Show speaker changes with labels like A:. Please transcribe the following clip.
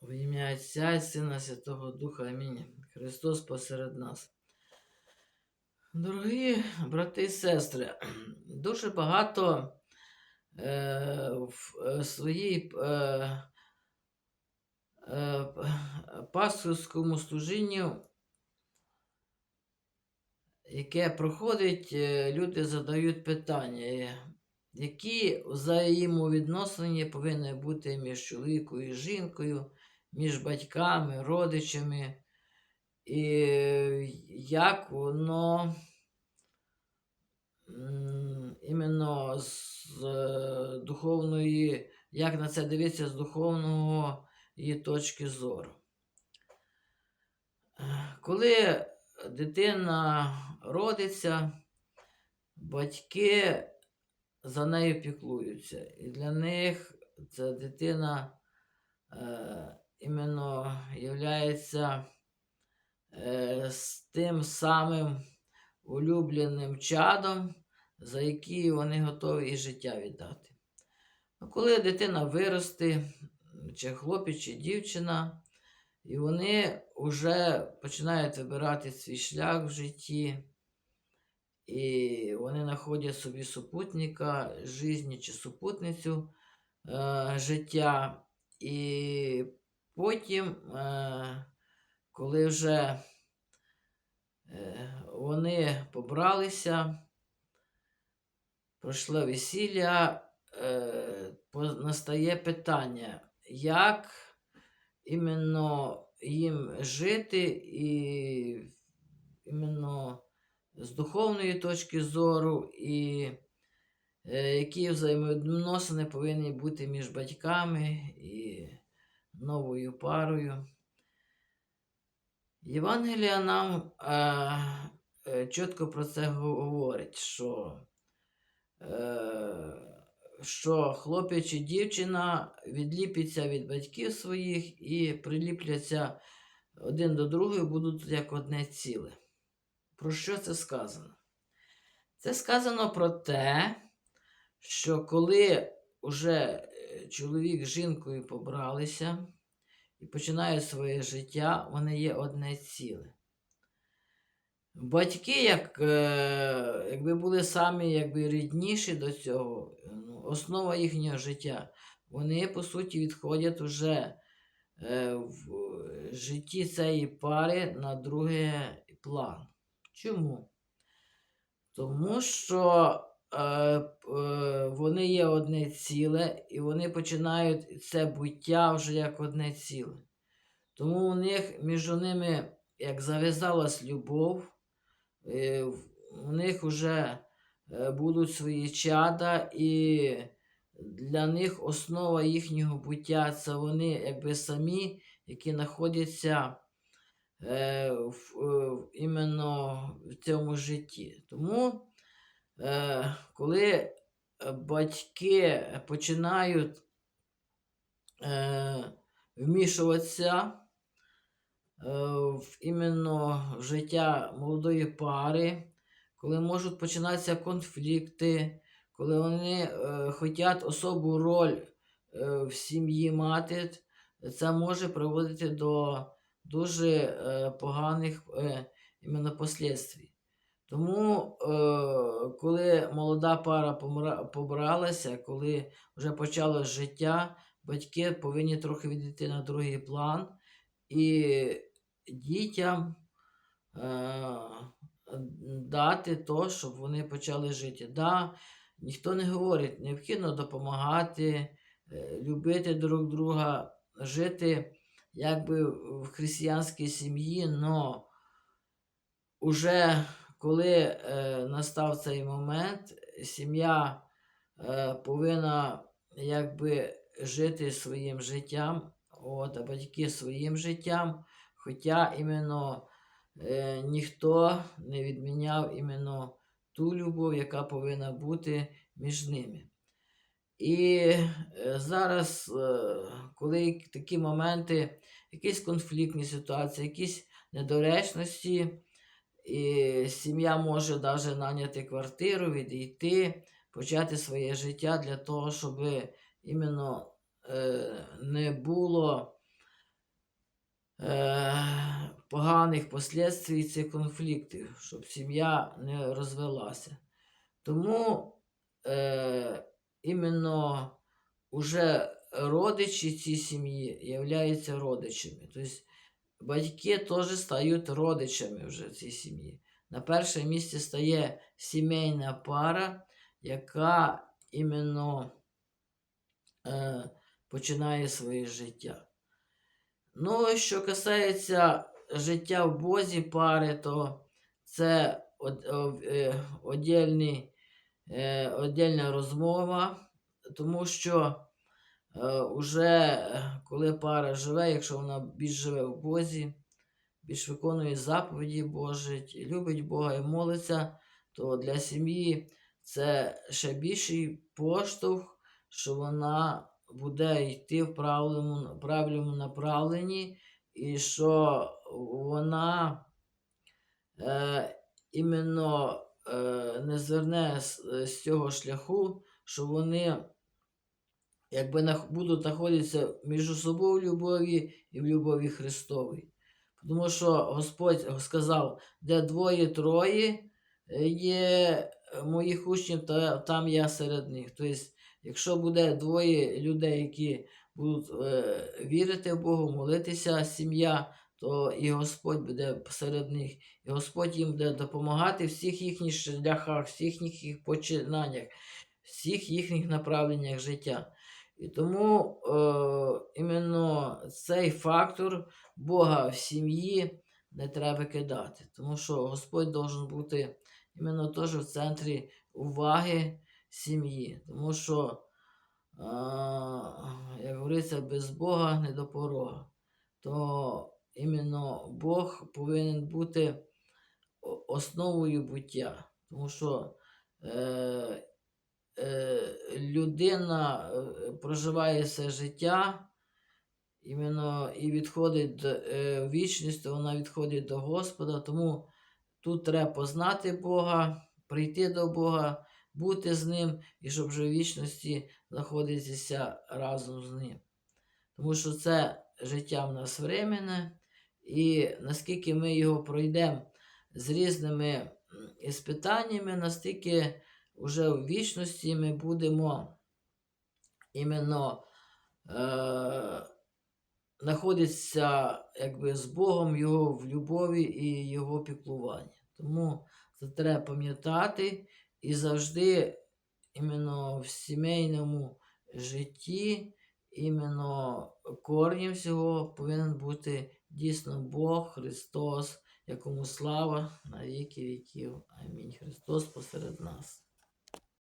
A: В ім'я Отця і Сина Святого Духа Амінь. Христос посеред нас. Дорогі брати і сестри, дуже багато е, в е, своїй е, е, пасторському служінні, яке проходить, е, люди задають питання, які взаємовідносини повинні бути між чоловіком і жінкою, між батьками, родичами, і як воно іменно з е, духовної, як на це дивитися з духовного її точки зору. Е, Коли дитина родиться, батьки за нею піклуються. І для них ця дитина е, являється е, з тим самим улюбленим чадом, за який вони готові і життя віддати. Ну, коли дитина виросте, чи хлопець, чи дівчина, і вони вже починають вибирати свій шлях в житті, і вони знаходять собі супутника житті чи супутницю е, життя. І потім, е, коли вже е, вони побралися, пройшло весілля, е, настає питання, як іменно їм жити і іменно з духовної точки зору, і які взаємовідносини повинні бути між батьками і новою парою. Євангелія нам е, е, чітко про це говорить, що, е, що хлопець і дівчина відліпляться від батьків своїх і приліпляться один до другого, будуть як одне ціле. Про що це сказано? Це сказано про те, що коли вже чоловік з жінкою побралися і починають своє життя, вони є одне ціле. Батьки, як, е, якби були самі якби, рідніші до цього, ну, основа їхнього життя, вони, по суті, відходять уже е, в житті цієї пари на другий план. Чому? Тому що вони є одне ціле, і вони починають це буття вже як одне ціле. Тому у них між ними, як зав'язалась любов, е, у них вже е, будуть свої чада, і для них основа їхнього буття це вони якби самі, які знаходяться е, в, е, іменно в цьому житті. Тому, е, коли е, батьки починають е, вмішуватися е, в іменно життя молодої пари, коли можуть починатися конфлікти, коли вони е, хочуть особу роль е, в сім'ї мати, це може приводити до дуже е, поганих е, іменно послідствій. Тому, е, коли молода пара побралася, коли вже почалось життя, батьки повинні трохи відійти на другий план і дітям е, дати то, щоб вони почали жити. Да, ніхто не говорить, необхідно допомагати, е, любити друг друга, жити якби в християнській сім'ї, но уже коли е, настав цей момент, сім'я е, повинна якби жити своїм життям, от, а батьки своїм життям, хоча іменно е, ніхто не відміняв іменно ту любов, яка повинна бути між ними. І е, зараз, е, коли такі моменти, якісь конфліктні ситуації, якісь недоречності, і сім'я може навіть наняти квартиру, відійти, почати своє життя для того, щоб іменно е, не було е, поганих последствій цих конфліктів, щоб сім'я не розвелася. Тому е, іменно уже родичі цій сім'ї являються родичами. Тобто батьки теж стають родичами вже цій сім'ї. На перше місце стає сімейна пара, яка іменно е, починає своє життя. Ну, що касається життя в Бозі пари, то це е, одільний, е, одільна розмова, тому що е, уже коли пара живе, якщо вона більш живе в Бозі, більш виконує заповіді Божі, любить Бога і молиться, то для сім'ї це ще більший поштовх, що вона буде йти в правильному, правильному направленні, і що вона е, іменно е, не зверне з, з цього шляху, що вони якби будуть знаходитися між собою в любові і в любові Христовій. Тому що Господь сказав, де двоє-троє е, є моїх учнів, то там я серед них. Тобто, якщо буде двоє людей, які будуть е, вірити в Богу, молитися сім'я, то і Господь буде серед них. І Господь їм буде допомагати в всіх їхніх шляхах, всіх їхніх починаннях, всіх їхніх направленнях життя. І тому е, іменно цей фактор Бога в сім'ї не треба кидати. Тому що Господь должен бути іменно теж в центрі уваги сім'ї. Тому що, е, як говориться, без Бога не до порога. То іменно Бог повинен бути основою буття. Тому що е, е, людина е, проживає все життя, іменно і відходить до е, в вічність, вона відходить до Господа. Тому тут треба познати Бога, прийти до Бога, бути з Ним, і щоб вже в вічності знаходитися разом з Ним. Тому що це життя в нас временне, і наскільки ми його пройдемо з різними іспитаннями, настільки вже в вічності ми будемо іменно е, знаходитися якби, з Богом Його в любові і Його піклуванні. Тому це треба пам'ятати і завжди іменно в сімейному житті, іменно корнем всього повинен бути дійсно Бог, Христос, якому слава на віки віків. Амінь. Христос посеред нас.